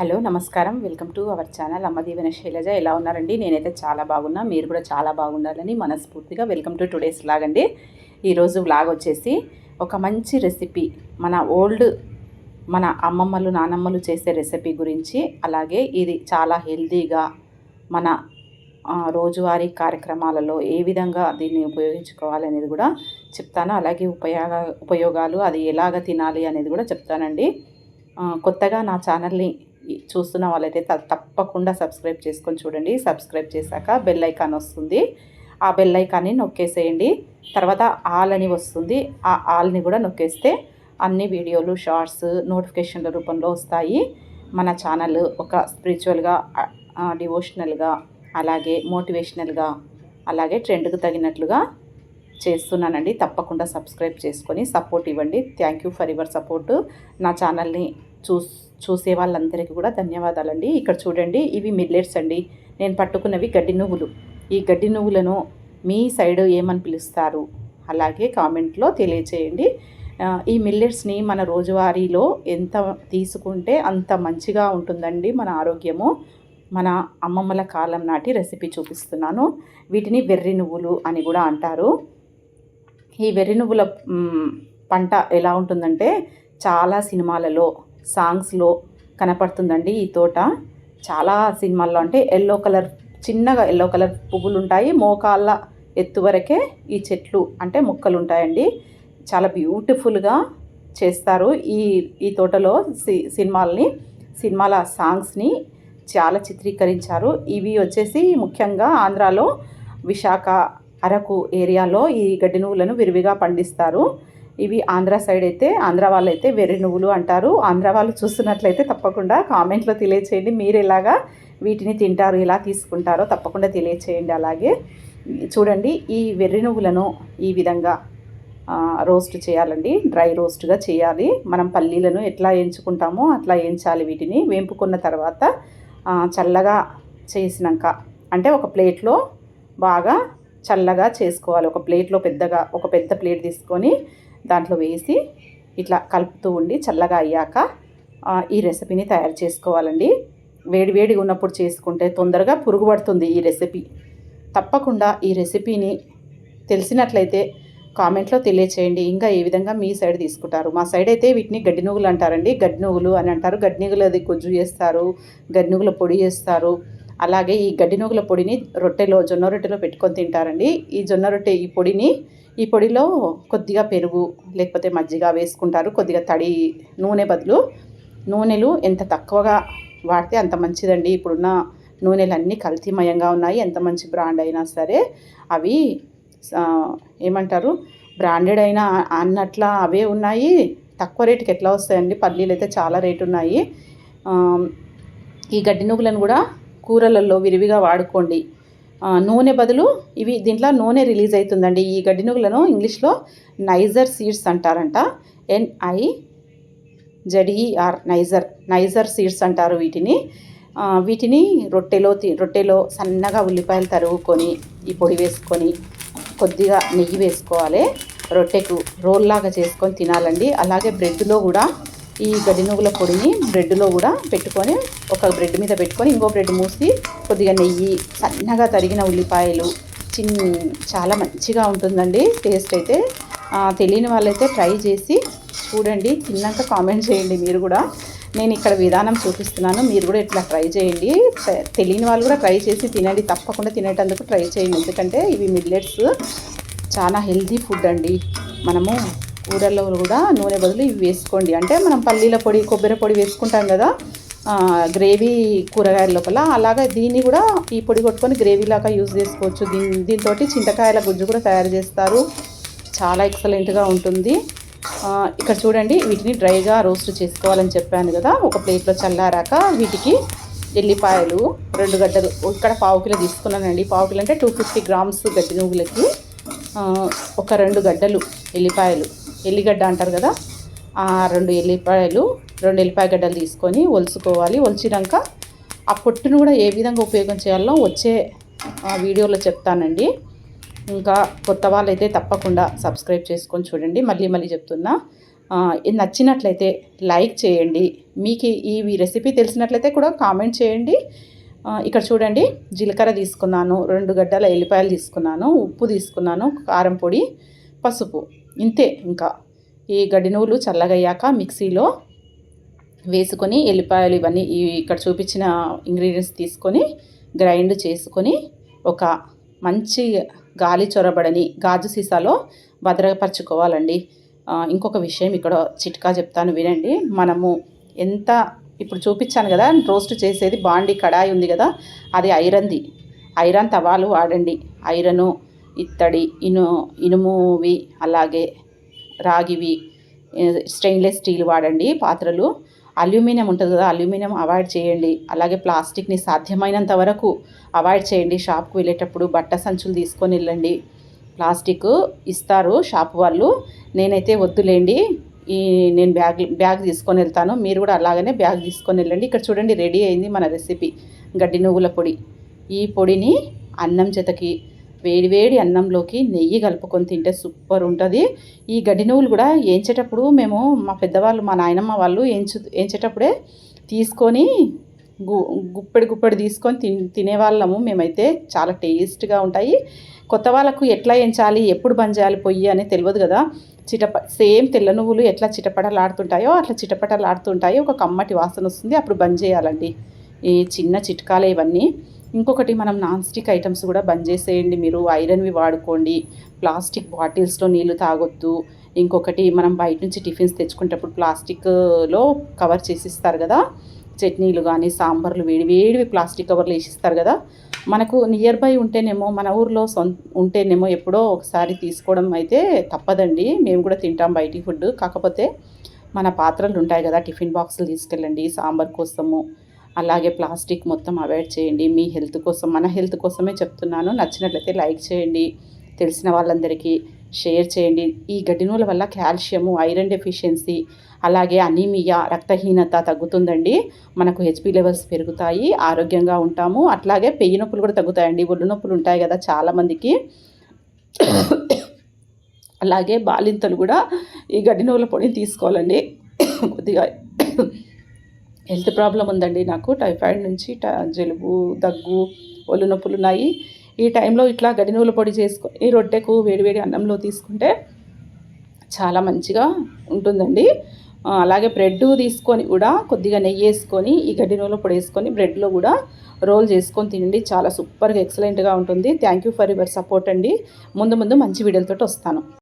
Hello నమస్కారం. Welcome to our channel అమ్మ దీవెన శైలజ. ఎలా ఉన్నారండి? నేనైతే చాలా బాగున్నా. మీరు కూడా చాలా బాగుండాలని మనస్ఫూర్తిగా వెల్కమ్ టు టుడేస్ వ్లాగ్ అండి. ఈరోజు వ్లాగ్ వచ్చేసి ఒక మంచి రెసిపీ మన ఓల్డ్ మన అమ్మమ్మలు నానమ్మలు చేసే రెసిపీ గురించి. అలాగే ఇది చాలా హెల్తీగా మన రోజువారీ కార్యక్రమాలలో ఏ విధంగా దీన్ని ఉపయోగించుకోవాలి అనేది కూడా చెప్తాను. అలాగే ఉపయోగ ఉపయోగాలు అది ఎలాగ తినాలి అనేది కూడా చెప్తానండి. కొత్తగా నా ఛానల్ని చూస్తున్న వాళ్ళైతే త- తప్పకుండా సబ్స్క్రైబ్ చేసుకొని చూడండి. సబ్స్క్రైబ్ చేశాక బెల్ ఐకాన్ వస్తుంది. ఆ బెల్ ఐకాన్ని నొక్కేసేయండి. తర్వాత ఆల్ అని వస్తుంది. ఆ ఆల్ని కూడా నొక్కేస్తే అన్ని వీడియోలు షార్ట్స్ నోటిఫికేషన్ల రూపంలో వస్తాయి. మన ఛానల్ ఒక స్పిరిచువల్గా డివోషనల్గా అలాగే మోటివేషనల్గా అలాగే ట్రెండ్కు తగినట్లుగా చేస్తున్నానండి. తప్పకుండా సబ్స్క్రైబ్ చేసుకొని సపోర్ట్ ఇవ్వండి. Thank you for your support నా ఛానల్ని చూస్ చూసే వాళ్ళందరికీ కూడా ధన్యవాదాలండి. ఇక్కడ చూడండి ఇవి మిల్లెట్స్ అండి. నేను పట్టుకున్నవి గడ్డి నువ్వులు. ఈ గడ్డి నువ్వులను మీ సైడ్ ఏమని పిలుస్తారు? అలాగే కామెంట్లో తెలియచేయండి. ఈ మిల్లెట్స్ని మన రోజువారీలో ఎంత తీసుకుంటే అంత మంచిగా ఉంటుందండి మన ఆరోగ్యము. మన అమ్మమ్మల కాలం నాటి రెసిపీ చూపిస్తున్నాను. వీటిని వెర్రి నువ్వులు అని కూడా అంటారు. ఈ వెర్రి నువ్వుల పంట ఎలా ఉంటుందంటే చాలా సినిమాలలో సాంగ్స్లో కనపడుతుందండి ఈ తోట. చాలా సినిమాల్లో అంటే ఎల్లో కలర్ చిన్నగా ఎల్లో కలర్ పువ్వులు ఉంటాయి మోకాళ్ళ ఎత్తు వరకే ఈ చెట్లు అంటే మొక్కలు ఉంటాయండి చాలా బ్యూటిఫుల్గా చేస్తారు ఈ ఈ తోటలో సి సినిమాల్ని సినిమాల సాంగ్స్ని చాలా చిత్రీకరించారు. ఇవి వచ్చేసి ముఖ్యంగా ఆంధ్రాలో విశాఖ అరకు ఏరియాలో ఈ గడ్డి నువ్వులను విరివిగా పండిస్తారు. ఇవి ఆంధ్ర సైడ్ అయితే ఆంధ్ర వాళ్ళు అయితే వెర్రి నువ్వులు అంటారు. ఆంధ్ర వాళ్ళు చూస్తున్నట్లయితే తప్పకుండా కామెంట్లో తెలియచేయండి. మీరు ఎలాగా వీటిని తింటారు ఎలా తీసుకుంటారో తప్పకుండా తెలియచేయండి అలాగే. చూడండి ఈ వెర్రి నువ్వులను ఈ విధంగా రోస్ట్ చేయాలండి. డ్రై రోస్ట్గా చేయాలి. మనం పల్లీలను ఎట్లా ఎంచుకుంటామో అట్లా ఎంచాలి వీటిని. వేంపుకున్న తర్వాత చల్లగా చేసినాక అంటే ఒక ప్లేట్లో బాగా చల్లగా చేసుకోవాలి. ఒక ప్లేట్లో పెద్దగా ఒక పెద్ద ప్లేట్ తీసుకొని దాంట్లో వేసి ఇట్లా కలుపుతూ ఉండి చల్లగా అయ్యాక ఈ రెసిపీని తయారు చేసుకోవాలండి. వేడి వేడిగా ఉన్నప్పుడు చేసుకుంటే తొందరగా పురుగు పడుతుంది ఈ రెసిపీ. తప్పకుండా ఈ రెసిపీని తెలిసినట్లయితే కామెంట్లో తెలియచేయండి. ఇంకా ఏ విధంగా మీ సైడ్ తీసుకుంటారు? మా సైడ్ అయితే వీటిని గడ్డి నువ్వులు అంటారండి. గడ్డి నువ్వులు అని అంటారు. గడ్డి నువ్వులు అది గుజ్జు చేస్తారు గడ్డి నువ్వుల పొడి చేస్తారు అలాగే ఈ గడ్డి నువ్వుల పొడిని రొట్టెలో జొన్న రొట్టెలో పెట్టుకొని తింటారండి. ఈ జొన్న రొట్టె ఈ పొడిని ఈ పొడిలో కొద్దిగా పెరుగు లేకపోతే మజ్జిగ వేసుకుంటారు. కొద్దిగా తడి నూనె బదులు నూనెలు ఎంత తక్కువగా వాడితే అంత మంచిదండి. ఇప్పుడున్న నూనెలు అన్నీ కల్తీమయంగా ఉన్నాయి. ఎంత మంచి బ్రాండ్ అయినా సరే అవి ఏమంటారు? బ్రాండెడ్ అయినా అన్నట్ల అవే ఉన్నాయి. తక్కువ రేటుకి ఎట్లా వస్తాయండి? పల్లీలు అయితే చాలా రేటు ఉన్నాయి. ఈ గడ్డి నువ్వులను కూడా కూరలలో విరివిగా వాడుకోండి. నూనె బదులు ఇవి దీంట్లో నూనె రిలీజ్ అవుతుందండి. ఈ గడ్డి నువ్వులను ఇంగ్లీష్లో నైజర్ సీడ్స్ అంటారంట. N I G E R niger niger seeds అంటారు వీటిని. వీటిని రొట్టెలో తి రొట్టెలో సన్నగా ఉల్లిపాయలు తరుగుకొని ఈ పొడి వేసుకొని కొద్దిగా నెయ్యి వేసుకోవాలి. రొట్టెకు రోల్ లాగా చేసుకొని తినాలండి. అలాగే బ్రెడ్లో కూడా ఈ గడ్డి నువ్వుల పొడిని బ్రెడ్లో కూడా పెట్టుకొని ఒక బ్రెడ్ మీద పెట్టుకొని ఇంకో బ్రెడ్ మూసి కొద్దిగా నెయ్యి సన్నగా తరిగిన ఉల్లిపాయలు చిన్ చాలా మంచిగా ఉంటుందండి టేస్ట్ అయితే. తెలియని వాళ్ళైతే ట్రై చేసి చూడండి తిన్నాక కామెంట్ చేయండి మీరు కూడా. నేను ఇక్కడ విధానం చూపిస్తున్నాను మీరు కూడా ఇట్లా ట్రై చేయండి. తెలియని వాళ్ళు కూడా ట్రై చేసి తినండి తప్పకుండా తినేటందుకు ట్రై చేయండి. ఎందుకంటే ఇవి మిల్లెట్స్ చాలా హెల్తీ ఫుడ్ అండి. మనము కూరల్లో కూడా నూనె బదులు ఇవి వేసుకోండి. అంటే మనం పల్లీల పొడి కొబ్బరి పొడి వేసుకుంటాం కదా గ్రేవీ కూరగాయల లోపల. అలాగే దీన్ని కూడా ఈ పొడి కొట్టుకొని గ్రేవీ లాగా యూజ్ చేసుకోవచ్చు. దీని దీంతో చింతకాయల గుజ్జు కూడా తయారు చేస్తారు. చాలా ఎక్సలెంట్గా ఉంటుంది. ఇక్కడ చూడండి వీటిని డ్రైగా రోస్ట్ చేసుకోవాలని చెప్పాను కదా ఒక ప్లేట్లో చల్లారాక వీటికి ఎల్లిపాయలు రెండు గడ్డలు ఇక్కడ పావు కిలో తీసుకున్నానండి. పావు కిలో అంటే టూ ఫిఫ్టీ గ్రామ్స్ గడ్డి నువ్వులకి ఒక రెండు గడ్డలు ఎల్లిపాయలు. ఎల్లిగడ్డ అంటారు కదా ఆ రెండు ఎల్లిపాయలు రెండు ఎల్లిపాయ గడ్డలు తీసుకొని ఒలుసుకోవాలి. ఒలిచినాక ఆ పొట్టును కూడా ఏ విధంగా ఉపయోగం చేయాలో వచ్చే వీడియోలో చెప్తానండి. ఇంకా కొత్త వాళ్ళైతే తప్పకుండా సబ్స్క్రైబ్ చేసుకొని చూడండి. మళ్ళీ మళ్ళీ చెప్తున్నా నచ్చినట్లయితే లైక్ చేయండి. మీకు ఈ రెసిపీ తెలిసినట్లయితే కూడా కామెంట్ చేయండి. ఇక్కడ చూడండి జీలకర్ర తీసుకున్నాను రెండు గడ్డల ఎల్లిపాయలు తీసుకున్నాను ఉప్పు తీసుకున్నాను కారం పొడి పసుపు. ఇంతే ఇంకా. ఈ గడినువులు చల్లగయ్యాక మిక్సీలో వేసుకొని ఎల్లిపాయలు ఇవన్నీ ఈ ఇక్కడ చూపించిన ఇంగ్రీడియంట్స్ తీసుకొని గ్రైండ్ చేసుకొని ఒక మంచి గాలి చొరబడని గాజు సీసాలో భద్రపరచుకోవాలండి. ఇంకొక విషయం ఇక్కడ చిట్కా చెప్తాను వినండి. మనము ఎంత ఇప్పుడు చూపించాను కదా రోస్ట్ చేసేది బాండి కడాయి ఉంది కదా అది ఐరన్ది. ఐరన్ తవాలు వాడండి. ఐరను ఇత్తడి ఇను ఇనుమువి అలాగే రాగివి స్టెయిన్లెస్ స్టీల్ వాడండి పాత్రలు. అల్యూమినియం ఉంటుంది కదా అల్యూమినియం అవాయిడ్ చేయండి. అలాగే ప్లాస్టిక్ని సాధ్యమైనంత వరకు అవాయిడ్ చేయండి. షాప్కి వెళ్ళేటప్పుడు బట్ట సంచులు తీసుకొని వెళ్ళండి. ప్లాస్టిక్ ఇస్తారు షాప్ వాళ్ళు. నేనైతే వద్దులేండి. ఈ నేను బ్యాగ్ బ్యాగ్ తీసుకొని వెళ్తాను. మీరు కూడా అలాగనే బ్యాగ్ తీసుకొని వెళ్ళండి. ఇక్కడ చూడండి రెడీ అయింది మన రెసిపీ. గడ్డి నువ్వుల పొడి. ఈ పొడిని అన్నం చేతకి వేడివేడి అన్నంలోకి నెయ్యి కలుపుకొని తింటే సూపర్ ఉంటుంది. ఈ గడ్డి నువ్వులు కూడా ఏంచేటప్పుడు మేము మా పెద్దవాళ్ళు మా నాయనమ్మ వాళ్ళు ఏంచు ఏంచేటప్పుడే తీసుకొని గు గుప్పెడి గుప్పెడి తీసుకొని తిన్ తినేవాళ్ళము. మేమైతే చాలా టేస్ట్గా ఉంటాయి. కొత్త వాళ్ళకు ఎట్లా ఎంచాలి ఎప్పుడు బంద్ చేయాలి పొయ్యి అని తెలియదు కదా. చిటప సేమ్ తెల్ల నువ్వులు ఎట్లా చిటపటలాడుతుంటాయో అట్లా చిటపటలాడుతుంటాయి. ఒక కమ్మటి వాసన వస్తుంది అప్పుడు బంద్ చేయాలండి ఈ చిన్న చిట్కాలు ఇవన్నీ. ఇంకొకటి మనం నాన్ స్టిక్ ఐటమ్స్ కూడా బంద్ చేసేయండి మీరు. ఐరన్వి వాడుకోండి. ప్లాస్టిక్ బాటిల్స్లో నీళ్ళు తాగొద్దు. ఇంకొకటి మనం బయట నుంచి టిఫిన్స్ తెచ్చుకునేటప్పుడు ప్లాస్టిక్లో కవర్ చేసిస్తారు కదా. చట్నీలు కానీ సాంబార్లు వేడి వేడివి ప్లాస్టిక్ కవర్లు వేసిస్తారు కదా. మనకు నియర్ బై ఉంటేనేమో మన ఊర్లో సొంత ఉంటేనేమో ఎప్పుడో ఒకసారి తీసుకోవడం అయితే తప్పదండి. మేము కూడా తింటాం బయటి ఫుడ్ కాకపోతే మన పాత్రలు ఉంటాయి కదా టిఫిన్ బాక్సులు తీసుకెళ్ళండి. సాంబార్ కోసము అలాగే ప్లాస్టిక్ మొత్తం అవాయిడ్ చేయండి. మీ హెల్త్ కోసం మన హెల్త్ కోసమే చెప్తున్నాను. నచ్చినట్లయితే లైక్ చేయండి. తెలిసిన వాళ్ళందరికీ షేర్ చేయండి. ఈ గడ్డినూల వల్ల కాల్షియము ఐరన్ డెఫిషియన్సీ అలాగే అనీమియా రక్తహీనత తగ్గుతుందండి. మనకు హెచ్పి లెవెల్స్ పెరుగుతాయి. ఆరోగ్యంగా ఉంటాము. అట్లాగే పెయ్యి నొప్పులు కూడా తగ్గుతాయండి. ఒళ్ళు నొప్పులు ఉంటాయి కదా చాలామందికి అలాగే బాలింతలు కూడా ఈ గడ్డినూల పొడిని తీసుకోవాలండి. కొద్దిగా హెల్త్ ప్రాబ్లం ఉందండి నాకు. టైఫాయిడ్ నుంచి ట జలుబు దగ్గు ఒళ్ళు నొప్పులు ఉన్నాయి. ఈ టైంలో ఇట్లా గడి నువ్వుల పొడి చేసుకొని రొట్టెకు వేడివేడి అన్నంలో తీసుకుంటే చాలా మంచిగా ఉంటుందండి. అలాగే బ్రెడ్ తీసుకొని కూడా కొద్దిగా నెయ్యి వేసుకొని ఈ గడ్డి పొడి వేసుకొని బ్రెడ్లో కూడా రోల్ చేసుకొని తినండి. చాలా సూపర్గా ఎక్సలెంట్గా ఉంటుంది. Thank you for your support అండి. ముందు ముందు మంచి వీడియోలతో వస్తాను.